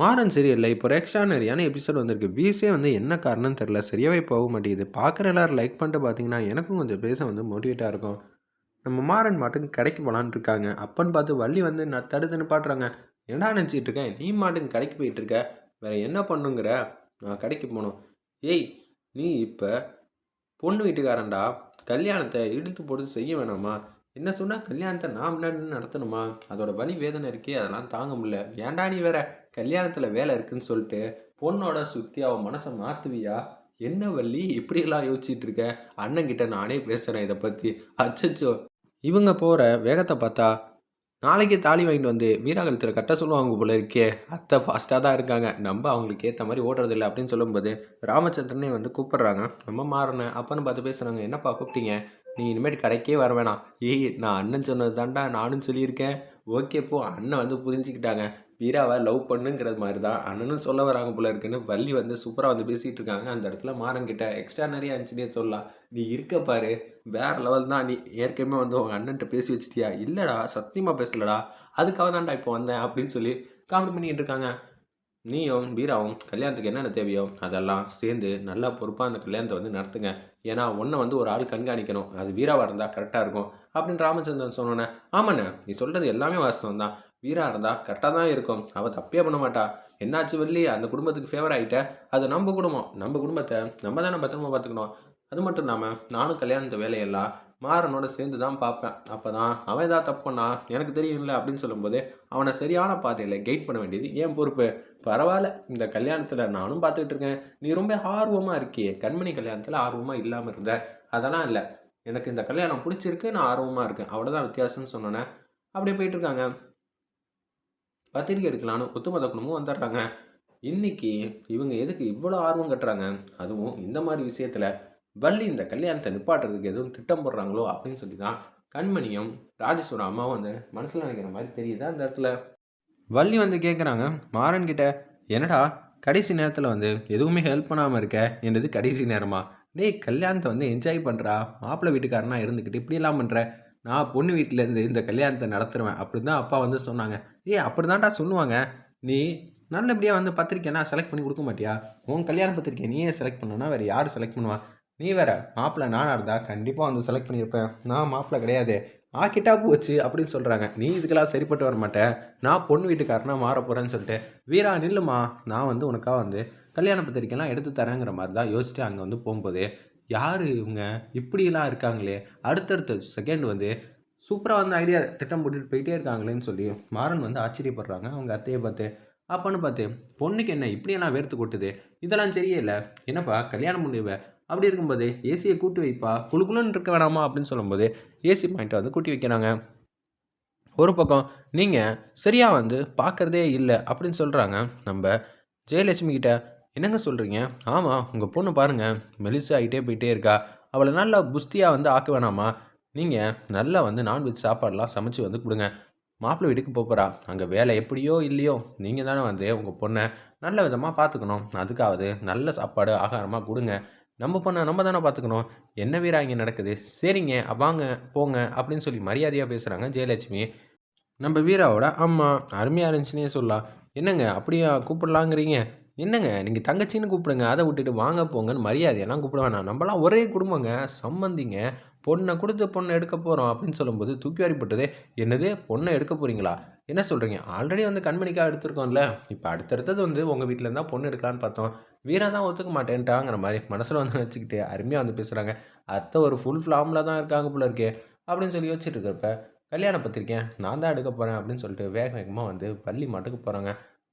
மாறன் சரியில்லை இப்போ எக்ஸ்ட்ரானரியான எபிசோட் வந்திருக்கு. வீஸே வந்து என்ன காரணம்னு தெரில சரியாகவே போக மாட்டேங்குது. பார்க்குற எல்லாரும் லைக் பண்ணிட்டு பார்த்தீங்கன்னா எனக்கும் கொஞ்சம் பேச வந்து மோட்டிவேட்டாக இருக்கும். நம்ம மாறன் மாட்டுக்கு கடைக்கு போகலான்னு இருக்காங்க. அப்பன்னு பார்த்து வள்ளி வந்து நான் தடுத்து நிப்பாட்டுறாங்க என்ன நினச்சிட்டு இருக்கேன் நீ மாட்டுக்கு கடைக்கு போயிட்டு இருக்க? வேற என்ன பண்ணுங்கிற? நான் கடைக்கு போகணும். ஏய் நீ இப்போ பொண்ணு வீட்டுக்காரன்டா. கல்யாணத்தை இழுத்து போட்டு செய்ய வேணாமா? என்ன சொன்னால் கல்யாணத்தை நான் முன்னாடி நடத்தணுமா? அதோட வலி வேதனை இருக்கே. அதெல்லாம் தாங்க முடியல. ஏன்டா நீ வேற கல்யாணத்தில் வேலை இருக்குன்னு சொல்லிட்டு பொண்ணோட சுற்றி அவன் மனசை மாற்றுவியா என்ன வள்ளி இப்படியெல்லாம் யோசிச்சுட்டு இருக்க? அண்ணங்கிட்ட நானே பேசுகிறேன் இதை பற்றி அச்சச்சோ. இவங்க போகிற வேகத்தை பார்த்தா நாளைக்கு தாலி வாங்கிட்டு வந்து வீராகலத்தில் கட்ட சொல்லுவாங்க போல இருக்கே. அத்தை ஃபாஸ்ட்டாக தான் இருக்காங்க. நம்ம அவங்களுக்கு ஏற்ற மாதிரி ஓடுறதில்ல அப்படின்னு சொல்லும்போது ராமச்சந்திரனே வந்து கூப்பிட்றாங்க. நம்ம மாறினேன் அப்பன்னு பார்த்து பேசுகிறாங்க என்னப்பா கூப்பிட்டீங்க? நீ இனிமேட்டு கடைக்கே வர வேணாம். ஏய் நான் அண்ணன் சொன்னது தான்டா நானும் சொல்லியிருக்கேன். ஓகே போ. அண்ணன் வந்து புரிஞ்சுக்கிட்டாங்க. வீராவை லவ் பண்ணுங்கிறது மாதிரி தான் அண்ணனும் சொல்ல வராங்க போல இருக்குன்னு வள்ளி வந்து சூப்பராக வந்து பேசிகிட்டு இருக்காங்க. அந்த இடத்துல மாறன்கிட்ட எக்ஸ்ட்ரா நிறைய இருந்துச்சுன்னே சொல்லலாம். நீ இருக்க பாரு. வேற லெவல் தான் நீ ஏற்கனவே வந்து உங்கள் அண்ணன்ட்ட பேசி வச்சிட்டியா? இல்லைடா சத்தியமாக பேசலடா. அதுக்காக தான்டா இப்போ வந்தேன். அப்படின்னு சொல்லி காமெடி பண்ணிக்கிட்டு இருக்காங்க. நீயும் வீராவும் கல்யாணத்துக்கு என்னென்ன தேவையோ அதெல்லாம் சேர்ந்து நல்லா பொறுப்பாக அந்த கல்யாணத்தை வந்து நடத்துங்க. ஏன்னா ஒன்றை வந்து ஒரு ஆள் கண்காணிக்கணும். அது வீராவாக இருந்தால் கரெக்டாக இருக்கும். அப்படின்னு ராமச்சந்திரன் சொன்னோன்னே ஆமாண்ணே நீ சொல்கிறது எல்லாமே வாஸ்தவம் தான் வீரா இருந்தால் கரெக்டாக தான் இருக்கும். அவள் தப்பே பண்ண மாட்டா. என்னாச்சு வள்ளி? அந்த குடும்பத்துக்கு ஃபேவர் ஆகிட்ட அது நம்ம குடும்பம். நம்ம குடும்பத்தை நம்ம தானே பத்திரமா பார்த்துக்கணும். அது மட்டும் இல்லாமல் நானும் கல்யாணத்த வேலையெல்லாம் மாறனோட சேர்ந்து தான் பார்ப்பேன். அப்போ தான் அவன் ஏதாவது தப்பு பண்ணா எனக்கு தெரியும்ல அப்படின்னு சொல்லும்போது அவனை சரியான பாதையில் கைட் பண்ண வேண்டியது ஏன் பொறுப்பு. பரவாயில்ல. இந்த கல்யாணத்தில் நானும் பார்த்துக்கிட்டு இருக்கேன். நீ ரொம்ப ஆர்வமாக இருக்கியே. கண்மணி கல்யாணத்தில் ஆர்வமாக இல்லாமல் இருந்த. அதெல்லாம் இல்லை. எனக்கு இந்த கல்யாணம் பிடிச்சிருக்கு. நான் ஆர்வமாக இருக்கேன். அவ்வளோதான் வித்தியாசம்னு சொன்னோன்னே அப்படியே போயிட்டுருக்காங்க பத்திரிக்கை எடுக்கலான்னு ஒத்துமொத்த குடும்பம் வந்துடுறாங்க. இன்னைக்கு இவங்க எதுக்கு இவ்வளோ ஆர்வம் கட்டுறாங்க? அதுவும் இந்த மாதிரி விஷயத்தில் வள்ளி இந்த கல்யாணத்தை நிப்பாட்டுறதுக்கு எதுவும் திட்டம் போடுறாங்களோ அப்படின்னு சொல்லி தான் கண்மணியும் ராஜேஸ்வர அம்மாவும் வந்து மனசில் நினைக்கிற மாதிரி தெரியுது அந்த இடத்துல? வள்ளி வந்து கேட்குறாங்க மாறன் கிட்ட என்னடா கடைசி நேரத்தில் வந்து எதுவுமே ஹெல்ப் பண்ணாமல் இருக்க? என்றது கடைசி நேரமா? டேய் கல்யாணத்தை வந்து என்ஜாய் பண்ணுறா மாப்பிள்ளை வீட்டுக்காரனா இருந்துக்கிட்டு இப்படியெல்லாம் பண்ணுற நான் பொண்ணு வீட்டிலேருந்து இந்த கல்யாணத்தை நடத்துருவேன் அப்படி தான் அப்பா வந்து சொன்னாங்க. ஏய் அப்படி தான்டா சொல்லுவாங்க. நீ நல்லபடியாக வந்து பத்திரிக்கைனா செலக்ட் பண்ணி கொடுக்க மாட்டியா? உன் கல்யாண பத்திரிக்கை நீயே செலக்ட் பண்ணனா வேறு யார் செலக்ட் பண்ணுவா? நீ வேற மாப்பிள்ளை நானாக இருந்தால் கண்டிப்பாக வந்து செலக்ட் பண்ணியிருப்பேன். நான் மாப்பிள்ளை கிடையாது. ஆக்கிட்டா போச்சு அப்படின்னு சொல்கிறாங்க நீ இதுக்கெல்லாம் சரிப்பட்டு வர மாட்டேன் நான் பொண்ணு வீட்டுக்காரனா மாற போகிறேன்னு சொல்லிட்டு வீரா நில்லுமா நான் வந்து உனக்காக வந்து கல்யாண பத்திரிக்கைலாம் எடுத்து தரேங்கிற மாதிரி தான் யோசிச்சுட்டு அங்கே வந்து போகும்போது யார் இவங்க? இப்படிலாம் இருக்காங்களே. அடுத்தடுத்த செகண்ட் வந்து சூப்பராக வந்து ஐடியா திட்டம் போட்டுட்டு போயிட்டே இருக்காங்களேன்னு சொல்லி மாறன் வந்து ஆச்சரியப்படுறாங்க. அவங்க அத்தையை பார்த்து அப்பான்னு பார்த்து பொண்ணுக்கு என்ன இப்படியெல்லாம் வேர்த்து கொட்டுது? இதெல்லாம் சரியே இல்லை. என்னப்பா கல்யாணம் முடிவ அப்படி இருக்கும்போது ஏசியை கூட்டி வைப்பா? குழுக்குழுன்னு இருக்க வேணாமா? அப்படின்னு சொல்லும்போது ஏசி பாயிண்ட்டை வந்து கூட்டி வைக்கிறாங்க. ஒரு பக்கம் நீங்கள் சரியாக வந்து பார்க்குறதே இல்லை. அப்படின்னு சொல்கிறாங்க நம்ம ஜெயலட்சுமி கிட்ட என்னங்க சொல்கிறீங்க ஆமாம் உங்கள் பொண்ணு பாருங்கள் மெலிசு ஆகிட்டே போயிட்டே இருக்கா. அவளை நல்லா புஸ்தியாக வந்து ஆக்க வேணாமா? நீங்கள் நல்லா வந்து நான்வெஜ் சாப்பாடெலாம் சமைச்சு வந்து கொடுங்க. மாப்பிள்ளை வீட்டுக்கு போகிறா அங்கே வேலை எப்படியோ இல்லையோ நீங்கள் தானே வந்து உங்கள் பொண்ணை நல்ல விதமாக பார்த்துக்கணும் அதுக்காவது நல்ல சாப்பாடு ஆகாரமாக கொடுங்க. நம்ம பொண்ணை நம்ம தானே பார்த்துக்கணும் என்ன வீரா இங்கே நடக்குது? சரிங்க வாங்க போங்க அப்படின்னு சொல்லி மரியாதையாக பேசுகிறாங்க ஜெயலட்சுமி. நம்ம வீராவோட அம்மா அருமையாக இருந்துச்சுன்னே சொல்லலாம். என்னங்க அப்படியா கூப்பிடலாங்கிறீங்க? என்னங்க நீங்கள் தங்கச்சின்னு கூப்பிடுங்க அதை விட்டுட்டு வாங்க போங்கன்னு மரியாதையெல்லாம் கூப்பிட வேணாம் நம்மலாம் ஒரே குடும்பங்க சம்மந்திங்க பொண்ணை கொடுத்து பொண்ணை எடுக்க போகிறோம் அப்படின்னு சொல்லும்போது தூக்கி வாரிப்பட்டது என்னது பொண்ணை எடுக்க போகிறீங்களா என்ன சொல்கிறீங்க ஆல்ரெடி வந்து கண்மணிக்காக எடுத்திருக்கோம்ல. இப்போ அடுத்தடுத்தது வந்து உங்கள் வீட்டில் இருந்தால் பொண்ணு எடுக்கலான்னு பார்த்தோம். வீரா தான் ஒத்துக்க மாட்டேன்ட்டாங்கிற மாதிரி மனசில் வந்து வச்சுக்கிட்டு அருமையாக வந்து பேசுகிறாங்க அத்தை ஒரு ஃபுல் ஃபார்மில் தான் இருக்காங்க போல இருக்கே அப்படின்னு சொல்லி யோசிச்சுட்டு இருக்கிறப்ப கல்யாண பத்திரிக்கேன் நான் தான் எடுக்க போகிறேன் அப்படின்னு சொல்லிட்டு வேக வேகமாக வந்து பள்ளி மாட்டுக்கு போகிறாங்க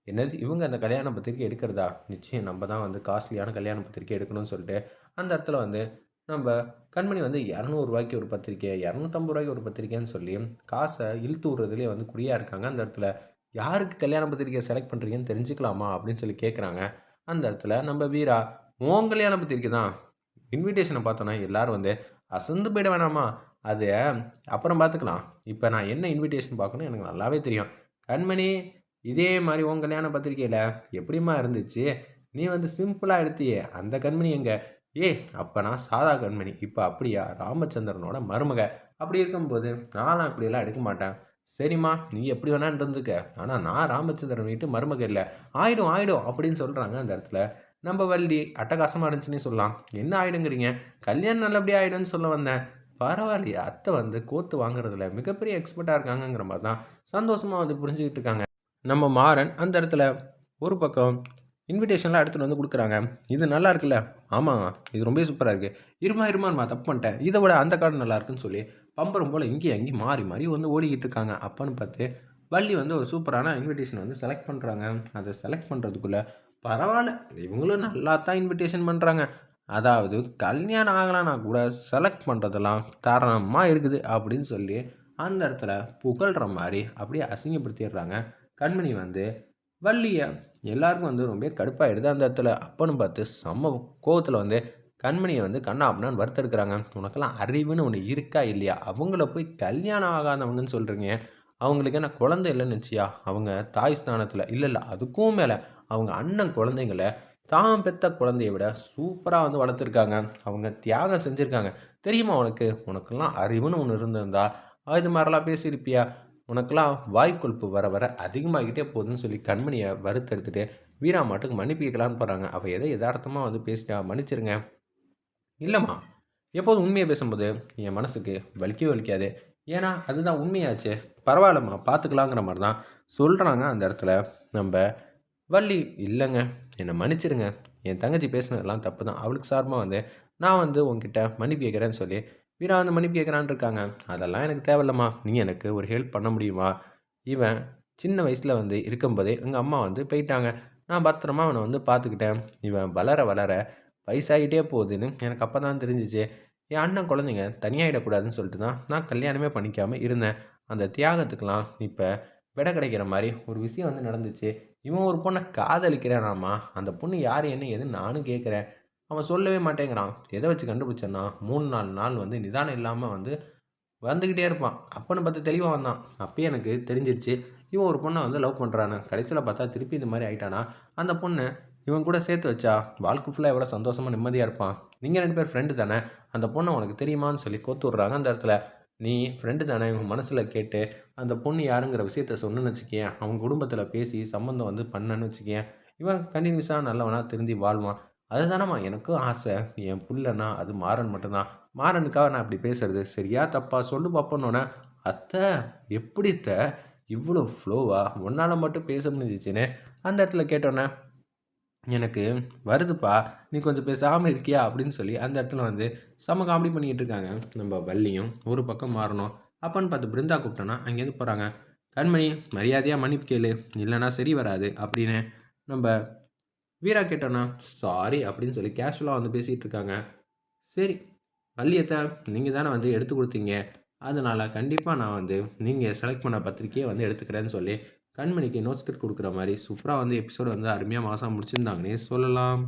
என்னது இவங்க அந்த கல்யாண பத்திரிக்கை எடுக்கிறதா? நிச்சயம் நம்ம தான் வந்து காஸ்ட்லியான கல்யாண பத்திரிக்கை எடுக்கணும்னு சொல்லிட்டு அந்த இடத்துல வந்து நம்ம கண்மணி வந்து இரநூறுவாய்க்கு ஒரு பத்திரிக்கை இரநூத்தம்பது ரூபாய்க்கு ஒரு பத்திரிக்கைன்னு சொல்லி காசை இழுத்து விட்றதுலேயே வந்து குறியாக இருக்காங்க. அந்த இடத்துல யாருக்கு கல்யாண பத்திரிக்கையை செலக்ட் பண்ணுறீங்கன்னு தெரிஞ்சுக்கலாமா அப்படின்னு சொல்லி கேட்குறாங்க அந்த இடத்துல நம்ம வீரா உன் கல்யாண பத்திரிக்கை தான். இன்விடேஷனை பார்த்தோன்னா எல்லாரும் வந்து அசந்து போயிட வேணாமா? அது அப்புறம் பார்த்துக்கலாம். இப்போ நான் என்ன இன்விடேஷன் பார்க்கணும் எனக்கு நல்லாவே தெரியும். கண்மணி இதே மாதிரி உன் கல்யாண பத்திரிக்கையில் எப்படிம்மா இருந்துச்சு? நீ வந்து சிம்பிளாக எடுத்தியே. அந்த கண்மணி எங்கே? ஏ அப்போ நான் சாதா கண்மணி. இப்போ அப்படியா? ராமச்சந்திரனோட மருமக. அப்படி இருக்கும்போது நானும் இப்படியெல்லாம் எடுக்க மாட்டேன். சரிம்மா நீ எப்படி வேணான்னு இருந்துக்க ஆனால் நான் ராமச்சந்திரன் வீட்டு மருமக இல்லை. ஆயிடும் ஆயிடும் அப்படின்னு சொல்கிறாங்க அந்த இடத்துல. நம்ம வள்ளி அட்டகாசமாக இருந்துச்சுன்னு சொல்லலாம். என்ன ஆயிடுங்கிறீங்க? கல்யாணம் நல்லபடியாக ஆயிடும்னு சொல்ல வந்தேன். பரவாயில்லையே அத்தை வந்து கோத்து வாங்குறதுல மிகப்பெரிய எக்ஸ்பர்ட்டாக இருக்காங்கங்கிற மாதிரி தான் சந்தோஷமாக வந்து புரிஞ்சுக்கிட்டு இருக்காங்க. நம்ம மாறன் அந்த இடத்துல ஒரு பக்கம் இன்விடேஷன்லாம் எடுத்துகிட்டு வந்து கொடுக்குறாங்க. இது நல்லா இருக்குல்ல? ஆமாங்க. இது ரொம்ப சூப்பராக இருக்குது இருமா இருமான்மா தப்பு பண்ணிட்டேன். இதை விட அந்த கார்டு நல்லா இருக்குன்னு சொல்லி பம்பரம் போல் இங்கேயும் அங்கேயும் மாறி மாறி வந்து ஓடிக்கிட்டு இருக்காங்க. அப்பான்னு பார்த்து வள்ளி வந்து ஒரு சூப்பரான இன்விடேஷன் வந்து செலக்ட் பண்ணுறாங்க அதை செலக்ட் பண்ணுறதுக்குள்ளே பரவாயில்ல. இவங்களும் நல்லா தான் இன்விடேஷன் பண்ணுறாங்க அதாவது கல்யாணம் ஆகலான்னா கூட செலக்ட் பண்ணுறதெல்லாம் தரமாக இருக்குது அப்படின்னு சொல்லி அந்த இடத்துல புகழ்கிற மாதிரி அப்படியே அசிங்கப்படுத்திடுறாங்க. கண்மணி வந்து வள்ளியை எல்லாருக்கும் வந்து ரொம்ப கடுப்பாயிடுது அந்த இடத்துல. அப்பன்னு பார்த்து செம்ம கோவத்தில் வந்து கண்மணியை வந்து கண்ணா அப்படின்னு வறுத்தெடுக்கிறாங்க உனக்கெல்லாம் அறிவுன்னு ஒன்று இருக்கா இல்லையா? அவங்கள போய் கல்யாணம் ஆகாதவங்கன்னு சொல்கிறீங்க அவங்களுக்கு என்ன குழந்தை இல்லைன்னு நினச்சியா? அவங்க தாய் ஸ்தானத்தில். இல்லை இல்லை அதுக்கும் மேலே அவங்க அண்ணன் குழந்தைங்கள தான் பெத்த குழந்தைய விட சூப்பராக வந்து வளர்த்துருக்காங்க. அவங்க தியாகம் செஞ்சுருக்காங்க. தெரியுமா உனக்கு? உனக்கெல்லாம் அறிவுன்னு ஒன்று இருந்திருந்தா இது மாதிரிலாம் பேசியிருப்பியா? உனக்கெல்லாம் வாய்க்கொழுப்பு வர வர அதிகமாகிட்டே போகுதுன்னு சொல்லி கண்மணியை வறுத்தெடுத்துட்டு வீரா மாட்டுக்கு மன்னிப்பிக்கலான்னு போகிறாங்க அவள் எதை யதார்த்தமாக வந்து பேசிட்டா மன்னிச்சிருங்க. இல்லைம்மா. எப்போதும் உண்மையை பேசும்போது என் மனசுக்கு வலிக்கவே வலிக்காது. ஏன்னா அதுதான் உண்மையாச்சு. பரவாயில்லம்மா. பார்த்துக்கலாங்கிற மாதிரி தான் சொல்கிறாங்க அந்த இடத்துல. நம்ம வள்ளி இல்லைங்க. என்னை மன்னிச்சிருங்க. என் தங்கச்சி பேசுனதெல்லாம் தப்பு தான் அவளுக்கு சார்பாக வந்து நான் வந்து உங்ககிட்ட மன்னிப்பு கேட்குறேன்னு சொல்லி வீரா அந்த மன்னிப்பு கேட்குறான்னு இருக்காங்க அதெல்லாம் எனக்கு தேவையில்லம்மா. நீ எனக்கு ஒரு ஹெல்ப் பண்ண முடியுமா? இவன் சின்ன வயசில் வந்து இருக்கும்போதே எங்கள் அம்மா வந்து போயிட்டாங்க. நான் பத்திரமா அவனை வந்து பார்த்துக்கிட்டேன். இவன் வளர வளர வயசாகிட்டே போகுதுன்னு எனக்கு அப்போ தான் தெரிஞ்சிச்சு. என் அண்ணன் குழந்தைங்க தனியாகிடக்கூடாதுன்னு சொல்லிட்டு தான் நான் கல்யாணமே பண்ணிக்காமல் இருந்தேன். அந்த தியாகத்துக்கெலாம் இப்போ விடை கிடைக்கிற மாதிரி ஒரு விஷயம் வந்து நடந்துச்சு. இவன் ஒரு பொண்ணை காதலிக்கிறானாமா அந்த பொண்ணு யார் என்ன எதுன்னு நானும் கேட்குறேன். அவன் சொல்லவே மாட்டேங்கிறான். எதை வச்சு கண்டுபிடிச்சேன்னா மூணு நாலு நாள் வந்து நிதானம் இல்லாமல் வந்து வந்துக்கிட்டே இருப்பான். அப்போன்னு பார்த்து தெளிவாக வந்தான். அப்பயே எனக்கு தெரிஞ்சிருச்சு இவன் ஒரு பொண்ணை வந்து லவ் பண்ணுறானு கடைசியில் பார்த்தா திருப்பி இந்த மாதிரி ஆயிட்டானா? அந்த பொண்ணு இவன் கூட சேர்த்து வச்சா வாழ்க்கை ஃபுல்லாக எவ்வளோ சந்தோஷமாக நிம்மதியாக இருப்பான். நீங்கள் ரெண்டு பேர் ஃப்ரெண்டு தானே? அந்த பொண்ணை உனக்கு தெரியுமான்னு சொல்லி கோத்து விட்றாங்க அந்த இடத்துல. நீ ஃப்ரெண்டு தானே? இவங்க மனசில் கேட்டு அந்த பொண்ணு யாருங்கிற விஷயத்த சொன்னு வச்சுக்கேன் அவங்க குடும்பத்தில் பேசி சம்மந்தம் வந்து பண்ணன்னு வச்சுக்கேன் இவன் கண்டினியூஸாக நல்லவனாக திருந்தி வாழ்வான். அதுதானம்மா எனக்கும் ஆசை. என் புள்ளனா அது மாறன் மட்டும்தான். மாறனுக்காக நான் இப்படி பேசுறது? சரியா தப்பா? சொல்லு பார்ப்போன்னொன்னே அத்தை எப்படித்த இவ்வளோ ஃப்ளோவாக உன்னால் மட்டும் பேச முடிஞ்சிச்சுன்னு அந்த இடத்துல கேட்டோன்னே எனக்கு வருதுப்பா நீ கொஞ்சம் பேசாமல் இருக்கியா? அப்படின்னு சொல்லி அந்த இடத்துல வந்து சம காமெடி பண்ணிக்கிட்டு இருக்காங்க. நம்ம வள்ளியும் ஒரு பக்கம் மாறணும் அப்பன்னு பார்த்து பிருந்தா கூப்பிட்டோன்னா அங்கேருந்து போகிறாங்க கண்மணி மரியாதையாக மன்னிப்பு கேளு. இல்லைன்னா சரி வராது அப்படின்னு நம்ம வீரா கேட்டோன்னா சாரி அப்படின்னு சொல்லி கேஷுவலாக வந்து பேசிகிட்டு இருக்காங்க. சரி பள்ளியத்தை நீங்கள் தானே வந்து எடுத்து கொடுத்தீங்க. அதனால் கண்டிப்பாக நான் வந்து நீங்கள் செலக்ட் பண்ண பத்திரிக்கையை வந்து எடுத்துக்கிறேன்னு சொல்லி கண்மணிக்கு நோட்ஸ் கொடுக்குற மாதிரி சூப்பராக வந்து எபிசோடு வந்து அருமையாக மாதம் முடிச்சிருந்தாங்கன்னே சொல்லலாம்.